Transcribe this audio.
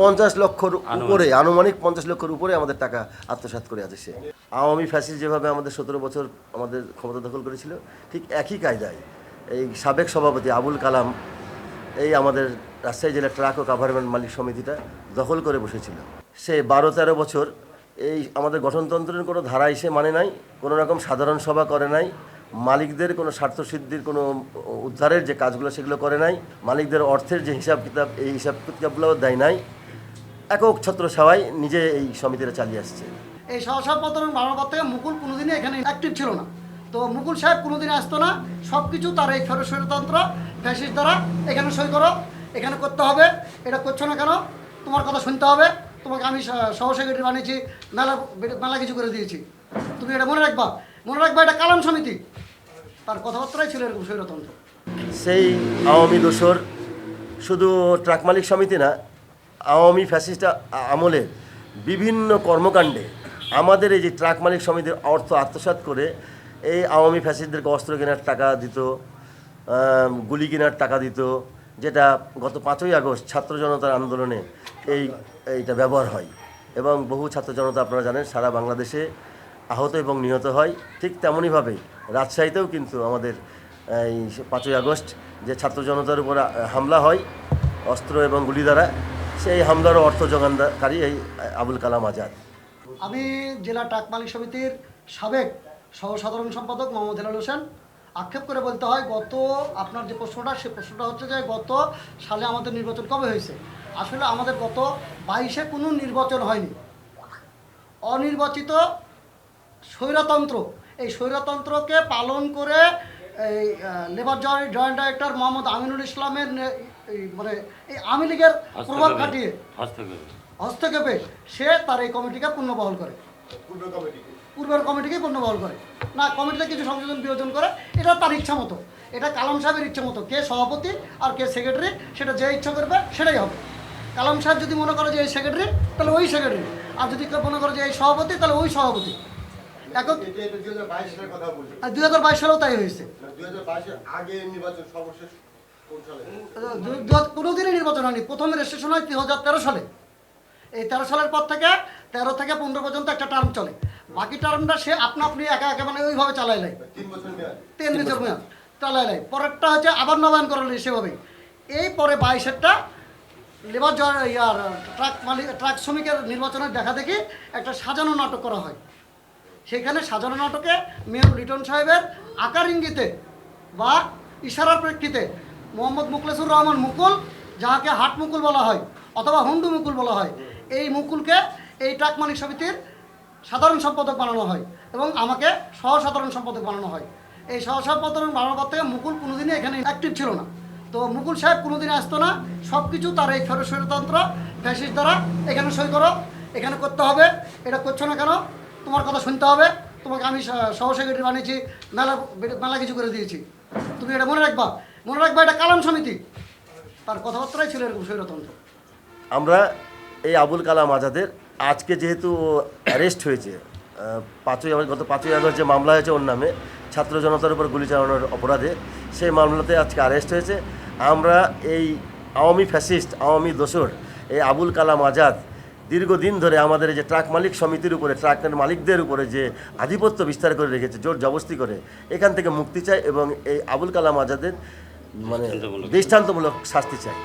পঞ্চাশ লক্ষর উপরে আনুমানিক পঞ্চাশ লক্ষর উপরে আমাদের টাকা আত্মসাৎ করে আছে সে। আওয়ামী ফ্যাসিস যেভাবে আমাদের সতেরো বছর আমাদের ক্ষমতা দখল করেছিল ঠিক একই কায়দায় এই সাবেক সভাপতি আবুল কালাম এই আমাদের রাজশাহী জেলার ট্রাক ও গভর্নমেন্ট মালিক সমিতিটা দখল করে বসেছিল। সে বারো তেরো বছর এই আমাদের গঠনতন্ত্রের কোনো ধারা সে মানে নাই কোনো রকম সাধারণ সভা করে নাই মালিকদের কোনো স্বার্থসিদ্ধির কোনো উদ্ধারের যে কাজগুলো সেগুলো করে নাই মালিকদের অর্থের যে হিসাব কিতাব এই হিসাব কিতাবগুলোও দেয় নাই একক ছত্র সবাই নিজে এই সমিতিটা চালিয়ে আসছে। এই সহসভাপতি বানানোর পর থেকে মুকুল কোনোদিনই এখানে অ্যাক্টিভ ছিল না। তো মুকুল সাহেব কোনোদিন আসতো না। সব কিছু তার এই স্বৈরতন্ত্র ফ্যাসিস দ্বারা এখানে সই করো এখানে করতে হবে। এটা করছ না কেন? তোমার কথা শুনতে হবে। তোমাকে আমি সহ সেক্রেটারি বানিয়েছি মেলা মেলা কিছু করে দিয়েছি। তুমি এটা মনে রাখবা? মনে রাখবা এটা কালাম সমিতি? তার কথাবার্তাই ছিল এরকম স্বৈরতন্ত্র সেই আওয়ামী দোসর শুধু ট্রাক মালিক সমিতি না আওয়ামী ফ্যাসিস্ট আমলের বিভিন্ন কর্মকাণ্ডে আমাদের এই যে ট্রাক মালিক সমিতির অর্থ আত্মসাৎ করে এই আওয়ামী ফ্যাসিস্টদেরকে অস্ত্র কেনার টাকা দিত গুলি কেনার টাকা দিত, যেটা গত পাঁচই আগস্ট ছাত্র জনতার আন্দোলনে এই, এইটা ব্যবহার হয়। এবং বহু ছাত্র জনতা আপনারা জানেন, সারা বাংলাদেশে আহত এবং নিহত হয়। ঠিক তেমনইভাবে রাজশাহীতেও কিন্তু আমাদের এই পাঁচই আগস্ট যে ছাত্র জনতার উপর হামলা হয়, অস্ত্র এবং গুলি দ্বারা সেই হামলার অর্থ যোগানকারী এই আবুল কালাম আজাদ। আমি জেলা ট্রাক মালিক সমিতির সাবেক সহ সাধারণ সম্পাদক মোহাম্মদ হেলাল হোসেন। আক্ষেপ করে বলতে হয়, গত আপনার যে প্রশ্নটা, সে প্রশ্নটা হচ্ছে যে গত সালে আমাদের নির্বাচন কবে হয়েছে? আসলে আমাদের গত বাইশে কোনো নির্বাচন হয়নি। অনির্বাচিত স্বৈরতন্ত্র, এই স্বৈরতন্ত্রকে পালন করে এই labour joint director Mohammad Aminul ইসলামের এই মানে এই আওয়ামী লীগের প্রভাব খাটিয়ে। হস্তক্ষেপে। সে তার এই কমিটিকে পুনর্বহাল করে। পূর্বের কমিটিকে। পুনর্বহাল করে। না কমিটিতে কিছু সংশোধন বিয়োজন করে এটা তার ইচ্ছা মতো। এটা কালাম সাহেবের ইচ্ছা মতো। কে সভাপতি আর কে সেক্রেটারি সেটা যে ইচ্ছা করবে সেটাই হবে। কালাম সাহেব যদি মনে করে যে এই সেক্রেটারি তাহলে ওই সেক্রেটারি। আর যদি কেউ মনে করে যে এই সভাপতি তাহলে ওই সভাপতি। এটা দুই হাজার বাইশ কথা বলছি আর দুই হাজার বাইশ সালেও তাই হয়েছে। দুই হাজার বাইশের আগে নির্বাচন সর্বশেষ কোনোদিনই নির্বাচন হয়নি। প্রথম রেজিস্ট্রেশন হয় দুই হাজার তেরো সালে। এই তেরো সালের পর থেকে তেরো থেকে পনেরো পর্যন্ত একটা টার্ম চলে। বাকি টার্মটা সে আপনা আপনি একা একা মানে ওইভাবে চালাই নেয়। তিন বছর মেয়াদ। চালাই নেয়। পরেরটা হচ্ছে আবার নবায়ন করা হলো সেভাবেই। এই পরে বাইশেরটা লেবার ইয়ার ট্রাক মালিক ট্রাক শ্রমিকের নির্বাচনের দেখা দেখি একটা সাজানো নাটক করা হয়। সেখানে সাজানো নাটকে মেয়র লিটন সাহেবের আকার ইঙ্গিতে বা ইশারার প্রেক্ষিতে মোহাম্মদ মুকলেসুর রহমান মুকুল, যাহাকে হাট মুকুল বলা হয়, অথবা হুন্ডু মুকুল বলা হয়, এই মুকুলকে এই ট্রাক মালিক সমিতির সাধারণ সম্পাদক বানানো হয় এবং আমাকে সহ সাধারণ সম্পাদক বানানো হয়। এই সহ বানানোর পর থেকে মুকুল কোনোদিনই এখানে অ্যাক্টিভ ছিল না। তো মুকুল সাহেব কোনোদিন আসতো না সব কিছু তার এই স্বৈরতন্ত্র ফ্যাসিস দ্বারা এখানে সই করো, এখানে করতে হবে, এটা করছ না কেন? তোমার কথা শুনতে হবে, তোমাকে আমি সহ সেক্রেটারি বানিয়েছি, মেলা মেলা কিছু করে দিয়েছি। তুমি এটা মনে রাখবা? মনে রাখবা, এটা কালাম সমিতি। তার কথাবার্তাই ছিল এরকম স্বৈরতন্ত্র। আমরা এই আবুল কালাম আজাদের আজকে যেহেতু অ্যারেস্ট হয়েছে পাঁচই আগস্ট, গত পাঁচই আগস্ট যে মামলা হয়েছে ওর নামে, ছাত্র জনতার উপর গুলি চালানোর অপরাধে, সেই মামলাতে আজকে অ্যারেস্ট হয়েছে। আমরা এই আওয়ামী ফ্যাসিস্ট, আওয়ামী দোসর, এই আবুল কালাম আজাদ, দীর্ঘদিন ধরে আমাদের যে ট্রাক মালিক সমিতির উপরে, ট্রাকের মালিকদের উপরে যে আধিপত্য বিস্তার করে রেখেছে, জোর জবস্তি করে, এখান থেকে মুক্তি চাই এবং এই আবুল কালাম আজাদের মানে দৃষ্টান্তমূলক। শাস্তি চাই